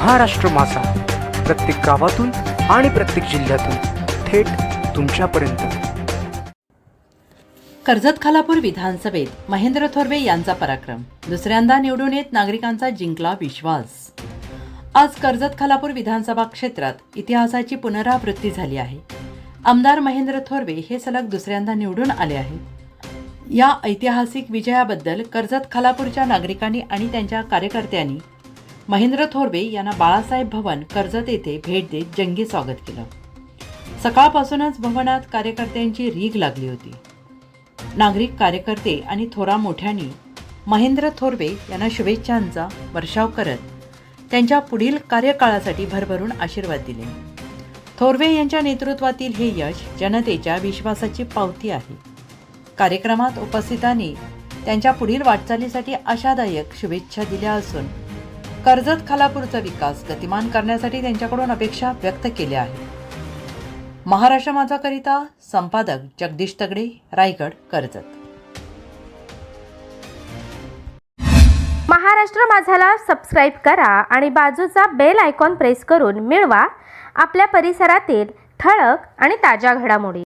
महाराष्ट्र माझा. प्रत्येक गावातून आणि प्रत्येक जिल्ह्यातून थेट तुमच्यापर्यंत. कर्जत खालापूर विधानसभेत महेंद्र थोरवे यांचा पराक्रम. दुसऱ्यांदा निवडून येत नागरिकांचा जिंकला विश्वास. आज कर्जत खालापूर विधानसभा क्षेत्रात इतिहासाची पुनरावृत्ती झाली आहे. आमदार महेंद्र थोरवे हे सलग दुसऱ्यांदा निवडून आले आहेत. या ऐतिहासिक विजयाबद्दल कर्जत खालापूरच्या नागरिकांनी आणि त्यांच्या कार्यकर्त्यांनी महेंद्र थोरवे यांना बाळासाहेब भवन कर्जत येथे भेट देत जंगी स्वागत केलं. सकाळपासूनच भवनात कार्यकर्त्यांची रीग लागली होती. नागरिक कार्यकर्ते आणि थोरा मोठ्यांनी महेंद्र थोरवे यांना शुभेच्छांचा वर्षाव करत त्यांच्या पुढील कार्यकाळासाठी भरभरून आशीर्वाद दिले. थोरवे यांच्या नेतृत्वातील हे यश जनतेच्या विश्वासाची पावती आहे. कार्यक्रमात उपस्थितांनी त्यांच्या पुढील वाटचालीसाठी आशादायक शुभेच्छा दिल्या असून कर्जत खालापूरचा विकास गतिमान करण्यासाठी त्यांच्याकडून अपेक्षा व्यक्त केल्या आहेत. महाराष्ट्र माझा करिता संपादक जगदीश तगडे रायगड कर्जत. महाराष्ट्र माझाला सबस्क्राईब करा आणि बाजूचा बेल आयकॉन प्रेस करून मिळवा. आपल्या परिसरातील ठळक आणि ताज्या घडामोडी.